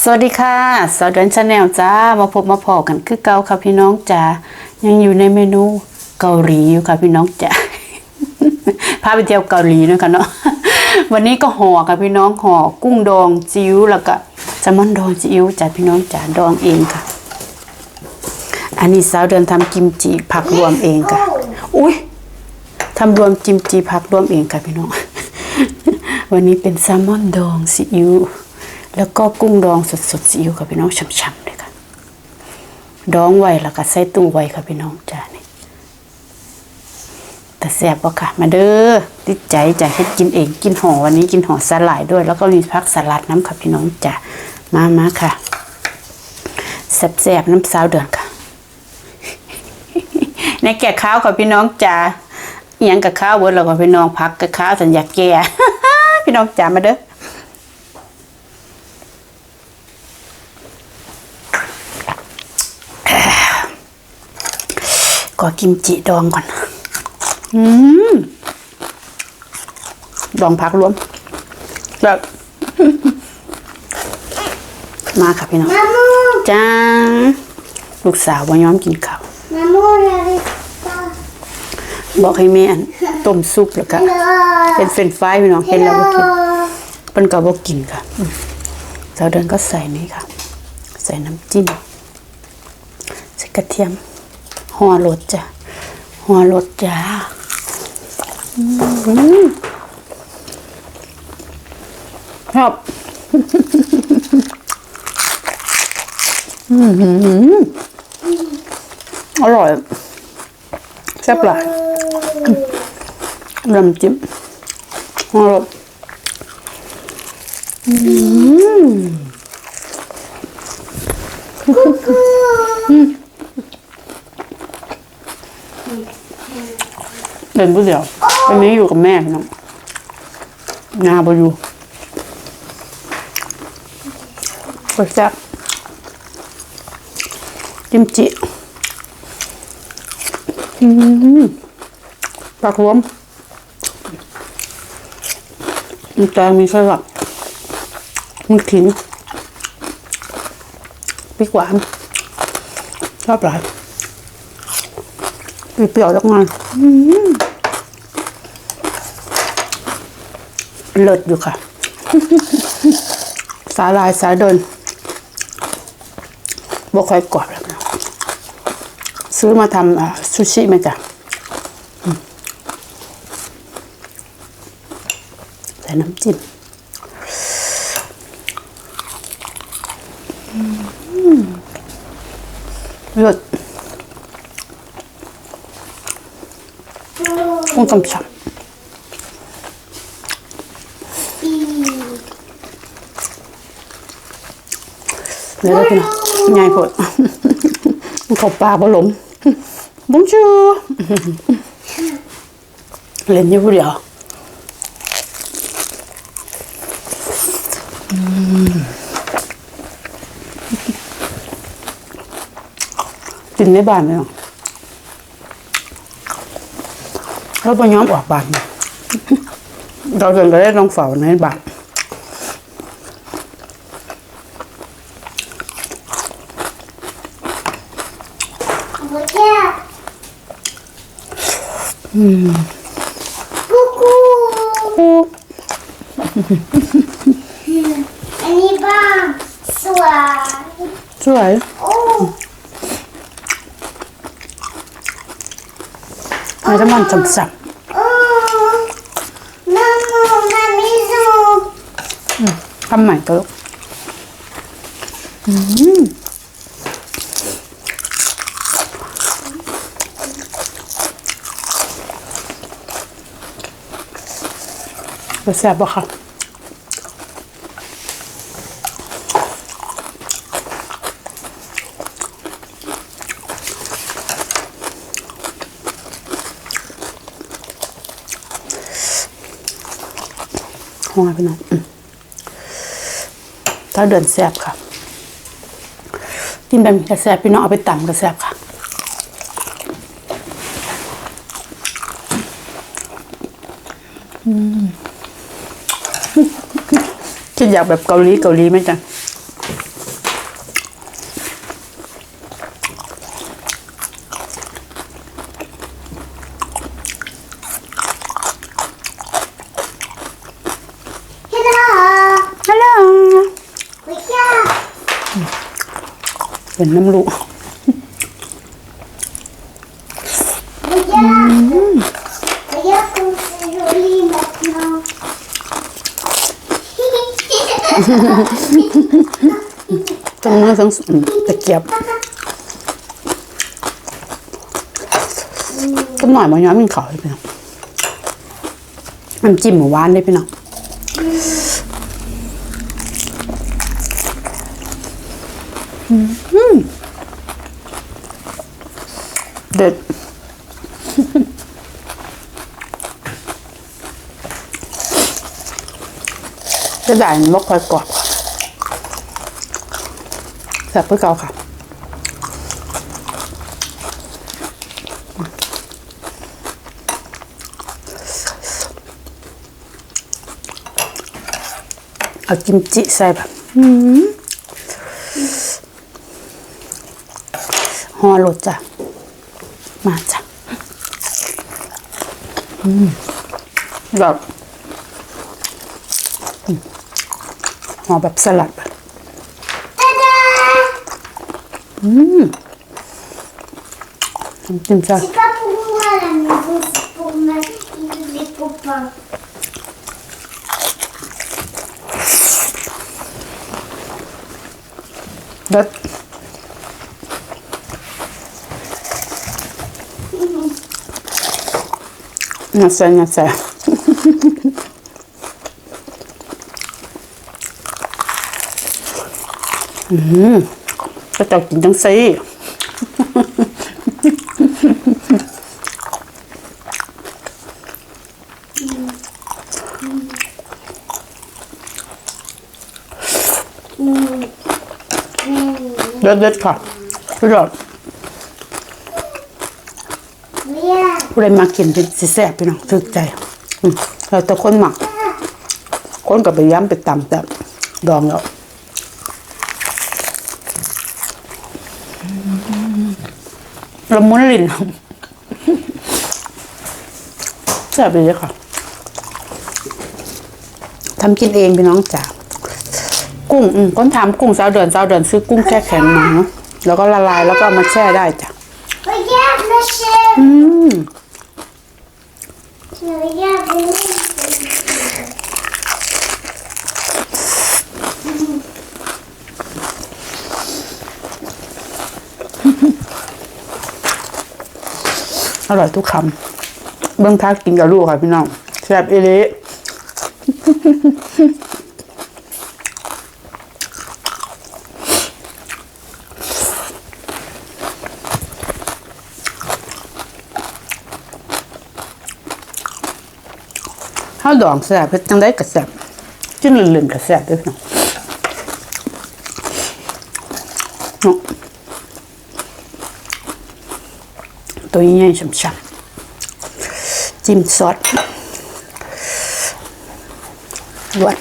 สวัสดีค่ะสาวเดินชาแนลจ้า มาพบมาพอกันคือเกาค่ะพี่น้องจ้ายังอยู่ในเมนูเกาหลีอยู่ค่ะพี่น้องจ้าพาไปเที่ยวเกาหลีด้วยกันเนาะ วันนี้ก็ห่อค่ะพี่น้องห่อกุ้งดองจิ้วแล้วก็แซลมอนดองจิ้วจ้าพี่น้องจ้าดองเองค่ะ อันนี้สาวเดินทำกิมจิผักรวมเองค่ะ อุ้ยทำรวมกิมจิผักรวมเองค่ะพี่น้อง วันนี้เป็นแซลมอนดองซีอิ๊ว แล้วก็กุ้งดองสดๆซีอิ๊วค่ะพี่น้องช่ำๆเลยค่ะ ดองไว้แล้วก็ใส่ตู้ไว้ค่ะพี่น้องจ้านี่แต่แซ่บปะค่ะ มาเด้อติดใจจะเฮ็ดกินเองกินห่อวันนี้กินห่อสลายด้วย แล้วก็มีพักสลัดน้ำค่ะพี่น้องจ้ามามาค่ะแซ่บๆน้ำสาวเดือนค่ะในแก่ข้าวค่ะพี่น้องจ๋าอหยังกับข้าวเบิดแล้วก็พี่น้องพักกับข้าวสัญญาแก่พี่น้องจ๋ามาเด้อ กอกิมจิดองก่อน อืมดองผักรวมแบบมาค่ะพี่น้องจ้าลูกสาววันย้อมกินข้าวบอกให้แม่ต้มซุปแล้วก็เป็นเฟรนฟรายพี่น้องเห็นแล้วก็กิเป็นก็บอกกินค่ะเราเดินก็ใส่นี่ค่ะ ใส่น้ำจิ้มใส่กระเทียม ห่อรสจ้ะห่อรสจ้าอืมครับอร่อยแซ่บหลายน้ำจิ้มอร่อย เดินผู้เดียววันนี้อยู่กับแม่พี่น้องงาบอยู่ก็แซ่บกิมจิอืมปลากรวมมีแตงมีสลัดมีขิงพริกหวานชอบหลายเปรี้ยวๆจังเลยอืม เลิศอยู่ค่ะ สาลายสายเดินบ่ค่อยกรอบแล้วนะซื้อมาทำอ่าซูชิไหมจ้ะใส่น้ำจิ้มอืมเลือดกุ้งต้มฉ่ำ เดี๋ยวเราพี่น้องง่ายโพดเขาปลากบหลมบุ้งชูเล่นอยู่ผู้เดียวกินในบ้านไหมเนาะเราไปย้อมออกบ้านเนี่ยเราจะได้ลองเฝ้าในบ้าน อืกูกูอันนี้บ้างสวยสวยโอ้มาจงมันจับสับมามูมามิซูทำใหม่ก็ลูกอืม แซ่บปะคะห้องไงพี่น้องถ้าเดินแซ่บค่ะ กินแบบนี้ก็แซ่บพี่น้องเอาไปตำก็แซ่บค่ะ คิดอยากแบบเกาหลีเกาหลีไหมจ๊ะเป็นน้ำลูก ทั้งมือทั้งอืมตะเกียบก็หน่อยมาย้อมกินขาวเลยพี่น้องน้ำจิ้มหมูหวานเลยพี่น้องเด็ด จะได้มกคอยกรอบค่ะแซ่บเพื่อเก่าค่ะเอากิมจิใส่แบบอื้อหือห่อรสจ้ะ มาจ้ะอืมแบบ ห่อแบบสลัดแบบ Tada น้ำจิ้มจ้ะ C'est pas pour moi la maison, c'est pour ma... les copains. เด็ด อืมก็จะกินจังซี่เด็ดเด็ดๆค่ะสุดยอยผู้ใดมากินเป็นสิแซ่บพี่น้องถึกใจอืมแต่คนหมัก คนก็ไปย้ำไปตำแต่ดองแล้ว ละมุนลิ้นแซ่บเลยค่ะทำกินเองพี่น้องจ๋ากุ้งอืมก้นทำกุ้งสาวเดือนสาวเดือนซื้อกุ้งแช่แข็งมาเนาะแล้วก็ละลายแล้วก็เอามาแช่ได้จ้ะ Regarde ma chèvre. อืม อร่อยทุกคำเบื้องทักกินกับลูกค่ะพี่น้องแซ่บเอเละข้าวดองแซ่บเพ็ดจังได้กับแซ่บจิ้นลื่นๆกับแซ่บด้วยพี่น้องเนาะ ตัวใหญ่ๆช่ำๆจิ้มซอสรวด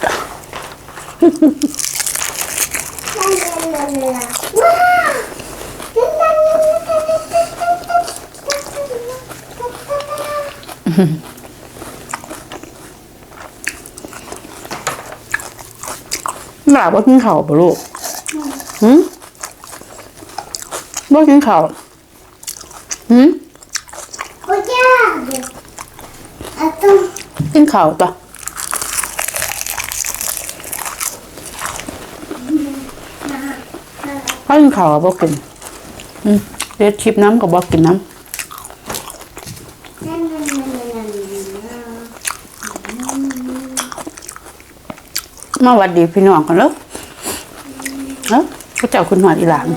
หลาว่ากินข้าวปะลูก หืมว่ากินข้าว Regarde. Attends. กินข้าวต่อถ้ากินข้าวก็บอกกินอืมเด็ดชิปน้ำก็บอกกินน้ำ มาหวัดดีพี่น้องกันแล้วเอ้าพระเจ้าคุณหอดอีหลาน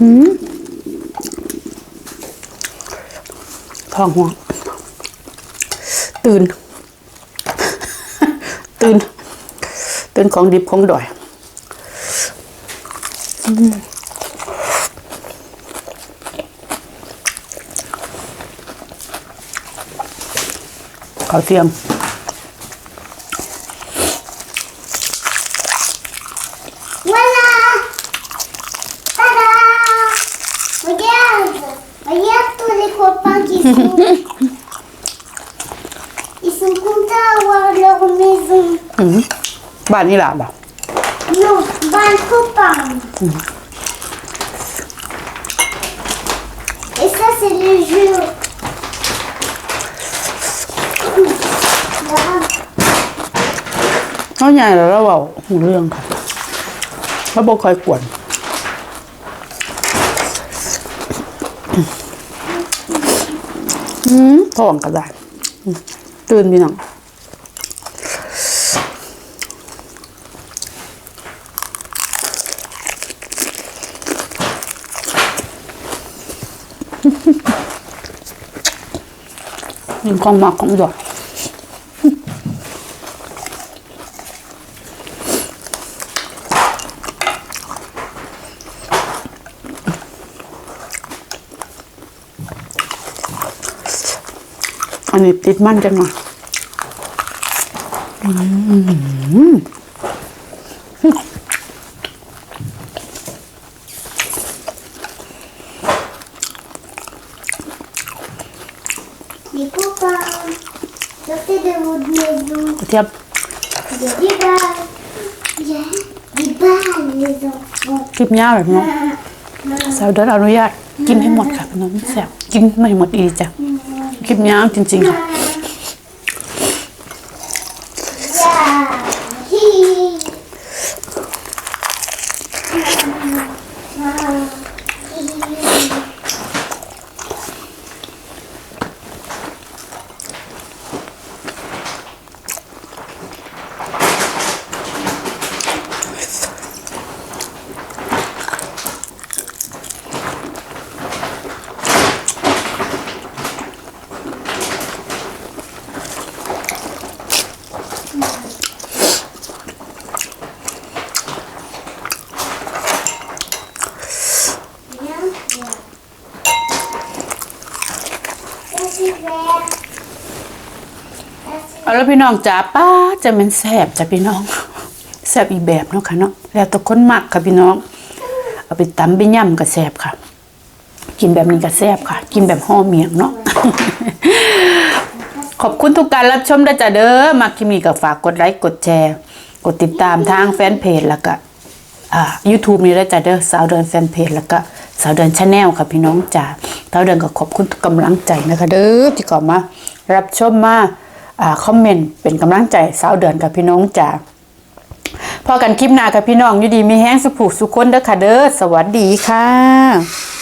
หืม ท้องห่วตื่น ตื่น ตื่นของดิบของดอยอืมข้าวเทียม Ils sont contents d'avoir leur maison. บ้านนี่ล่ะบ่ Non, Bonne coupon. Et ça, c'est le jeu. Voilà. น้อยใหญ่แล้วเราเบาหูเรื่องค่ะเขาบอกคอยกวน อืมท้องก็ได้ตื่นพี่น้องมีความหมักของดอก อั นนี้ติดมันจังหน่อย Les copains. Sortez de votre maison. กระเทียม Il y a des balles. Il y a des balles, les enfants. คลิปยาวแบบนี้สาวเดินอนุญาตกินให้หมดค่ะพี่น้องแซ่บกินไม่หมดอีกจ้ะ คลิปยาวจริง ๆ ค่ะ เอาแล้วพี่น้องจ๋าป้าจะเป็นแซบจ้ะพี่น้องแซบอีกแบบเนาะค่ะเนาะแล้วแต่คนมักค่ะพี่น้อง เอาไปตำไปย่ำก็แซบค่ะ กินแบบนี้ก็แซบค่ะ กินแบบห่อเมียงเนาะขอบคุณทุกการรับชมด้วยจ้ะเด้อมาคลิปนี้ก็ฝากกดไลค์กดแชร์กดติดตามทางแฟนเพจแล้วก็อ่า YouTube นี่ด้วยจ้ะเด้อสาวเดินแฟนเพจแล้วก็สาวเดินชาแนลค่ะพี่น้องจ๋าสาวเดินก็ขอบคุณทุกกำลังใจนะคะเด้อที่เข้ามา รับชมมา คอมเมนต์เป็นกำลังใจสาวเดือนกับพี่น้องจ้าพอกันคลิปหน้ากับพี่น้องอยู่ดีมีแห้งสุขผูกสุขคนเด้อค่ะเด้อสวัสดีค่ะ